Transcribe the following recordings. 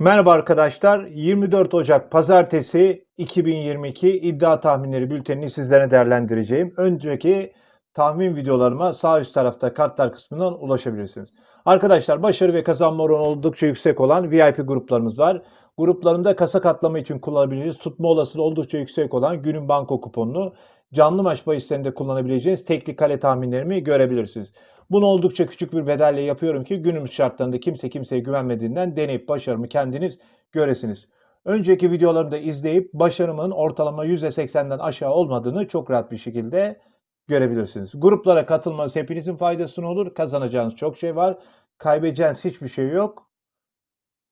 Merhaba arkadaşlar. 24 Ocak Pazartesi 2022 iddia tahminleri bültenini sizlere değerlendireceğim. Önceki tahmin videolarıma sağ üst tarafta kartlar kısmından ulaşabilirsiniz. Arkadaşlar başarı ve kazanma oranı oldukça yüksek olan VIP gruplarımız var. Gruplarında kasa katlama için kullanabileceğiniz, tutma olasılığı oldukça yüksek olan günün banko kuponunu canlı maç bahislerinde kullanabileceğiniz tekli kale tahminlerimi görebilirsiniz. Bunu oldukça küçük bir bedelle yapıyorum ki günümüz şartlarında kimse kimseye güvenmediğinden deneyip başarımı kendiniz göresiniz. Önceki videolarımı da izleyip başarımın ortalama %80'den aşağı olmadığını çok rahat bir şekilde görebilirsiniz. Gruplara katılmanız hepinizin faydasına olur. Kazanacağınız çok şey var. Kaybedeceğiniz hiçbir şey yok.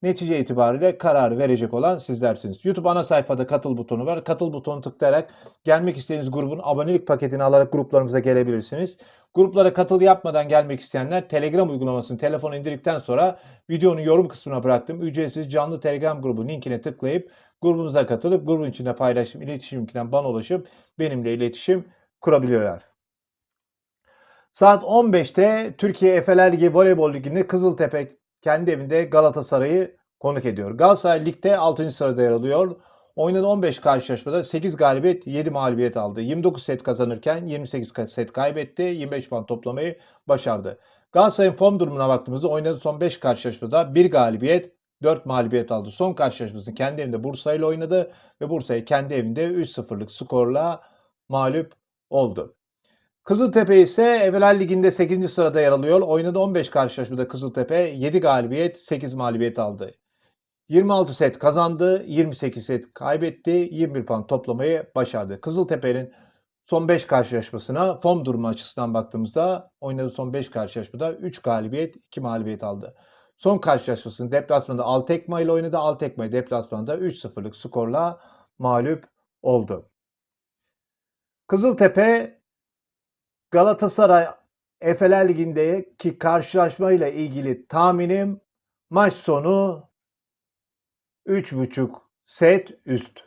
Netice itibariyle kararı verecek olan sizlersiniz. YouTube ana sayfada katıl butonu var. Katıl butonu tıklayarak gelmek istediğiniz grubun abonelik paketini alarak gruplarımıza gelebilirsiniz. Gruplara katıl yapmadan gelmek isteyenler Telegram uygulamasını telefona indirdikten sonra videonun yorum kısmına bıraktığım ücretsiz canlı Telegram grubu linkine tıklayıp grubumuza katılıp grubun içinde paylaştığım iletişim linkine bana ulaşıp benimle iletişim kurabiliyorlar. Saat 15'te Türkiye Efeler Ligi Voleybol Ligi'nde Kızıltepe kendi evinde Galatasaray'ı konuk ediyor. Galatasaray ligde 6. sırada yer alıyor. Oynadığı 15 karşılaşmada 8 galibiyet, 7 mağlubiyet aldı. 29 set kazanırken 28 set kaybetti. 25 puan toplamayı başardı. Galatasaray'ın form durumuna baktığımızda oynadığı son 5 karşılaşmada 1 galibiyet, 4 mağlubiyet aldı. Son karşılaşmasını kendi evinde Bursa ile oynadı ve Bursa'yı kendi evinde 3-0'lık skorla mağlup oldu. Kızıltepe ise Eveler Ligi'nde 8. sırada yer alıyor. Oynadığı 15 karşılaşmada Kızıltepe 7 galibiyet, 8 mağlubiyet aldı. 26 set kazandı, 28 set kaybetti, 21 puan toplamayı başardı. Kızıltepe'nin son 5 karşılaşmasına form durumu açısından baktığımızda oynadığı son 5 karşılaşmada 3 galibiyet, 2 mağlubiyet aldı. Son karşılaşmasını deplasmanda Altekma ile oynadı. Altekma deplasmanda 3-0'lık skorla mağlup oldu. Kızıltepe Galatasaray Efeler Ligi'ndeki karşılaşmayla ilgili tahminim maç sonu 3.5 set üst.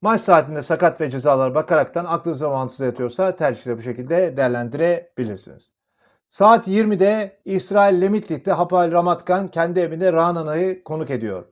Maç saatinde sakat ve cezalar bakaraktan aklınıza mantıksız yatıyorsa tercihleri bu şekilde değerlendirebilirsiniz. Saat 20'de İsrail Lemitlik'te Hapoel Ramatkan kendi evinde Ranana'yı konuk ediyor.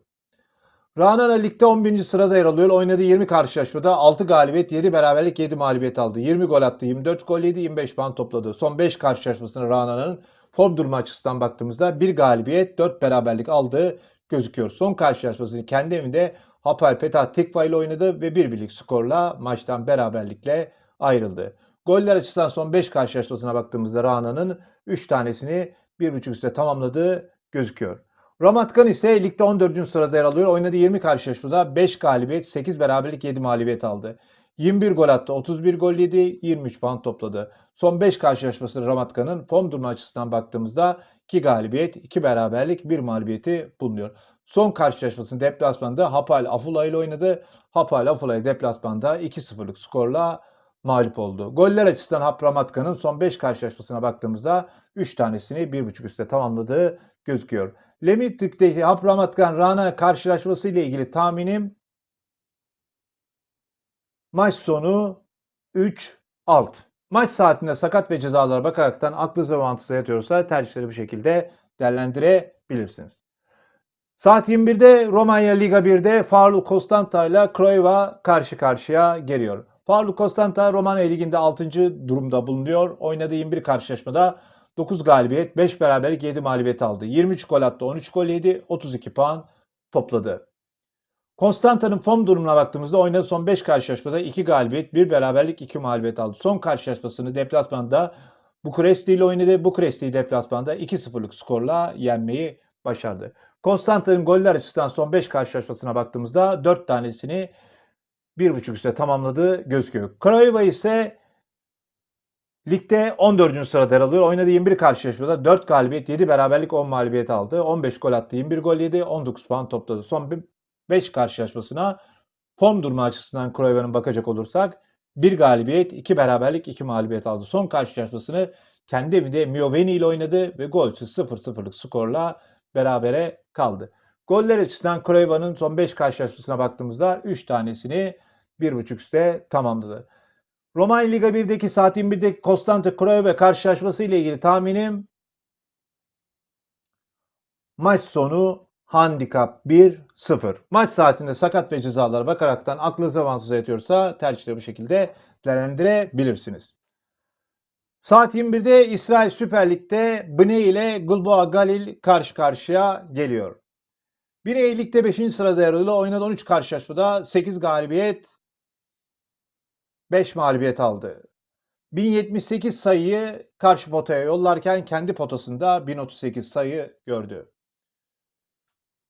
Ranana ligde 11. sırada yer alıyor. Oynadığı 20 karşılaşmada 6 galibiyet, 7 beraberlik, 7 mağlubiyet aldı. 20 gol attı, 24 gol yedi, 25 puan topladı. Son 5 karşılaşmasına Rana'nın form durumu açısından baktığımızda 1 galibiyet, 4 beraberlik aldığı gözüküyor. Son karşılaşmasını kendi evinde Hapoel Petah Tikva ile oynadı ve bir birlik skorla maçtan beraberlikle ayrıldı. Goller açısından son 5 karşılaşmasına baktığımızda Rana'nın 3 tanesini 1.5 üstte tamamladığı gözüküyor. Ramatkan ise ligde 14. sırada yer alıyor. Oynadığı 20 karşılaşmada 5 galibiyet, 8 beraberlik, 7 mağlubiyet aldı. 21 gol attı, 31 gol yedi, 23 puan topladı. Son 5 karşılaşması Ramatkan'ın form durumu açısından baktığımızda 2 galibiyet, 2 beraberlik, 1 mağlubiyeti bulunuyor. Son karşılaşmasını deplasmanda Hapal Afula ile oynadı. Hapal Afula'yı deplasmanda 2-0'lık skorla mağlup oldu. Goller açısından Hap Ramatkan'ın son 5 karşılaşmasına baktığımızda 3 tanesini 1.5 üstte tamamladığı gözüküyor. Lemitrik'teki Hapramatkan Rana karşılaşması ile ilgili tahminim maç sonu 3 alt. Maç saatinde sakat ve cezalara bakaraktan aklınıza mantıksız yatıyorsa tercihleri bu şekilde değerlendirebilirsiniz. Saat 21'de Romanya Liga 1'de Farlu Constanta ile Craiova karşı karşıya geliyor. Farlu Constanta Romanya Ligi'nde 6. durumda bulunuyor. Oynadığı 21 karşılaşmada 9 galibiyet, 5 beraberlik, 7 mağlubiyet aldı. 23 gol attı, 13 gol yedi, 32 puan topladı. Konstanta'nın form durumuna baktığımızda oynadığı son 5 karşılaşmada 2 galibiyet, 1 beraberlik, 2 mağlubiyet aldı. Son karşılaşmasını deplasmanda Bukuresti ile oynadı. Bukuresti'yi deplasmanda 2-0'lık skorla yenmeyi başardı. Konstanta'nın goller açısından son 5 karşılaşmasına baktığımızda 4 tanesini 1.5 üstte tamamladığı gözüküyor. Craiova ise Ligde 14. sırada yer alıyor. Oynadığı 21 karşılaşmada 4 galibiyet, 7 beraberlik, 10 mağlubiyet aldı. 15 gol attı, 21 gol yedi, 19 puan topladı. Son 5 karşılaşmasına form durumu açısından Cruyff'ın bakacak olursak 1 galibiyet, 2 beraberlik, 2 mağlubiyet aldı. Son karşılaşmasını kendi evinde Mioveni ile oynadı ve golsüz 0-0'lık skorla berabere kaldı. Goller açısından Cruyff'ın son 5 karşılaşmasına baktığımızda 3 tanesini 1.5 üstte tamamladı. Romanya Liga 1'deki saat 21'deki Konstante Craiova karşılaşması ile ilgili tahminim maç sonu Handikap 1-0. Maç saatinde sakat ve cezalara bakaraktan aklınız zamansız yatıyorsa tercihleri bu şekilde değerlendirebilirsiniz. Saat 21'de İsrail Süper Lig'de Bnei ile Gulboa Galil karşı karşıya geliyor. Bnei Lig'de 5. sırada yer alıyor. Oynadı 13 karşılaşmada 8 galibiyet, 5 mağlubiyet aldı. 1078 sayıyı karşı potaya yollarken kendi potasında 1038 sayı gördü.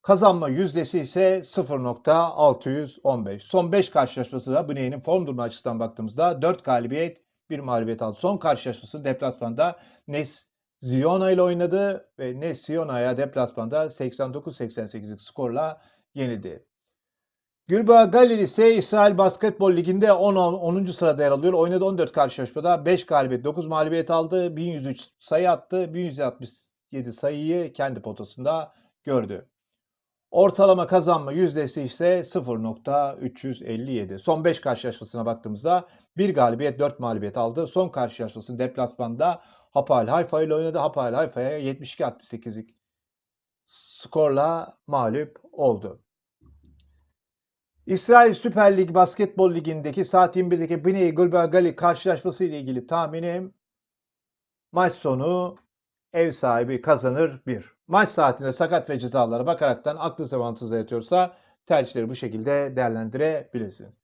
Kazanma yüzdesi ise 0.615. Son 5 karşılaşması da Büney'in form durumu açısından baktığımızda 4 galibiyet, 1 mağlubiyet aldı. Son karşılaşması deplasmanda Nes Ziona ile oynadı ve Nes Ziona'ya deplasmanda 89-88'lik skorla yenildi. Gülbağ Galil ise İsrail Basketbol Ligi'nde 10, 10. sırada yer alıyor. Oynadı 14 karşılaşmada 5 galibiyet, 9 mağlubiyet aldı. 1103 sayı attı. 1167 sayıyı kendi potasında gördü. Ortalama kazanma yüzdesi ise 0.357. Son 5 karşılaşmasına baktığımızda 1 galibiyet 4 mağlubiyet aldı. Son karşılaşmasını deplasmanda Hapoel Haifa ile oynadı. Hapoel Haifa'ya 72-68'lik skorla mağlup oldu. İsrail Süper Lig Basketbol Ligi'ndeki saat 21'deki Bnei Gulbagali karşılaşması ile ilgili tahminim maç sonu ev sahibi kazanır 1. Maç saatinde sakat ve cezalara bakaraktan aklınız avantajı yatıyorsa tercihleri bu şekilde değerlendirebilirsiniz.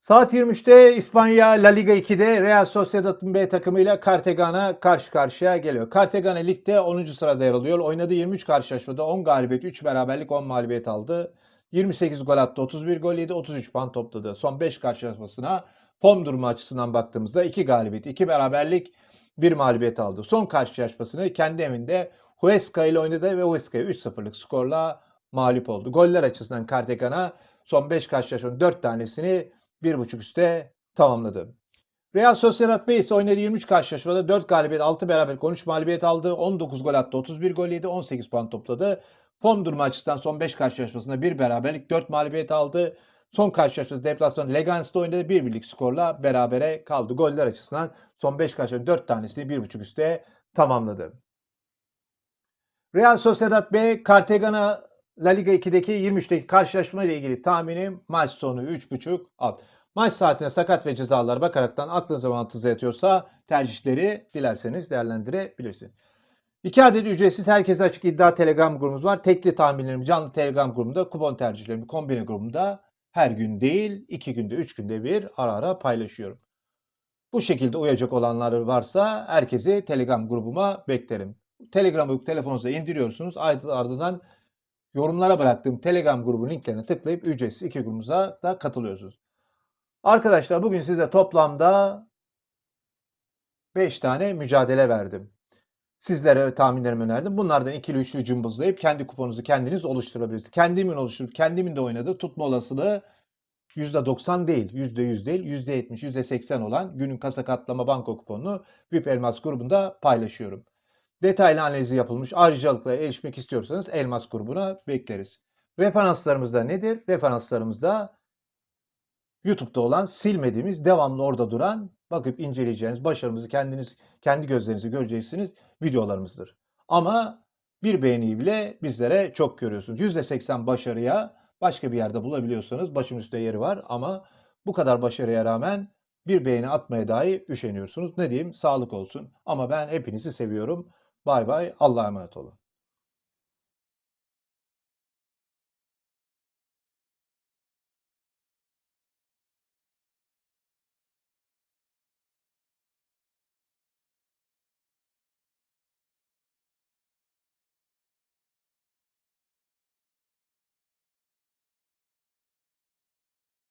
Saat 23'te İspanya La Liga 2'de Real Sociedad'ın B takımıyla Cartagena karşı karşıya geliyor. Cartagena ligde 10. sırada yer alıyor. Oynadığı 23 karşılaşmada 10 galibiyet, 3 beraberlik, 10 mağlubiyet aldı. 28 gol attı, 31 gol yedi, 33 puan topladı. Son 5 karşılaşmasına form durumu açısından baktığımızda 2 galibiyet, 2 beraberlik, 1 mağlubiyet aldı. Son karşılaşmasını kendi evinde Huesca ile oynadı ve Huesca'ya 3-0'lık skorla mağlup oldu. Goller açısından Cartagena son 5 karşılaşmanın 4 tanesini 1.5 üste tamamladı. Real Sociedad B ise oynadığı 23 karşılaşmada 4 galibiyet, 6 beraberlik, 13 mağlubiyet aldı. 19 gol attı, 31 gol yedi, 18 puan topladı. Form durumu açısından son 5 karşılaşmasında 1 beraberlik, 4 mağlubiyet aldı. Son karşılaşması deplasman Legans'ta oynadı. 1 birlik skorla berabere kaldı. Goller açısından son 5 karşılaşmanın 4 tanesini 1.5 üste tamamladı. Real Sociedad B, Cartagena La Liga 2'deki 23'teki karşılaşma ile ilgili tahminim maç sonu 3.5 alt. Maç saatine sakat ve cezalar bakaraktan aklınıza mantığınıza yatıyorsa tercihleri dilerseniz değerlendirebilirsiniz. İki adet ücretsiz herkese açık iddia telegram grubumuz var. Tekli tahminlerim canlı telegram grubumda, kupon tercihlerimi kombine grubumda her gün değil, iki günde, üç günde bir ara ara paylaşıyorum. Bu şekilde uyacak olanlar varsa herkesi telegram grubuma beklerim. Telegram'ı telefonunuza indiriyorsunuz. Ardından yorumlara bıraktığım Telegram grubu linklerine tıklayıp ücretsiz iki grubumuza da katılıyorsunuz. Arkadaşlar bugün size toplamda 5 tane mücadele verdim. Sizlere tahminlerimi önerdim. Bunlardan ikili üçlü cımbızlayıp kendi kuponunuzu kendiniz oluşturabilirsiniz. Kendimin oluşturup kendimin de oynadığı tutma olasılığı %90 değil, %100 değil, %70, %80 olan günün kasa katlama banko kuponunu VIP Elmas grubunda paylaşıyorum. Detaylı analizi yapılmış ayrıcalıklara erişmek istiyorsanız Elmas grubuna bekleriz. Referanslarımız da nedir? Referanslarımız da YouTube'da olan silmediğimiz, devamlı orada duran, bakıp inceleyeceğiniz, başarımızı kendiniz kendi gözlerinizi göreceksiniz videolarımızdır. Ama bir beğeniyi bile bizlere çok görüyorsunuz. %80 başarıya başka bir yerde bulabiliyorsanız başım üstte yeri var ama bu kadar başarıya rağmen bir beğeni atmaya dahi üşeniyorsunuz. Ne diyeyim? Sağlık olsun. Ama ben hepinizi seviyorum. Bay bay. Allah'a emanet olun.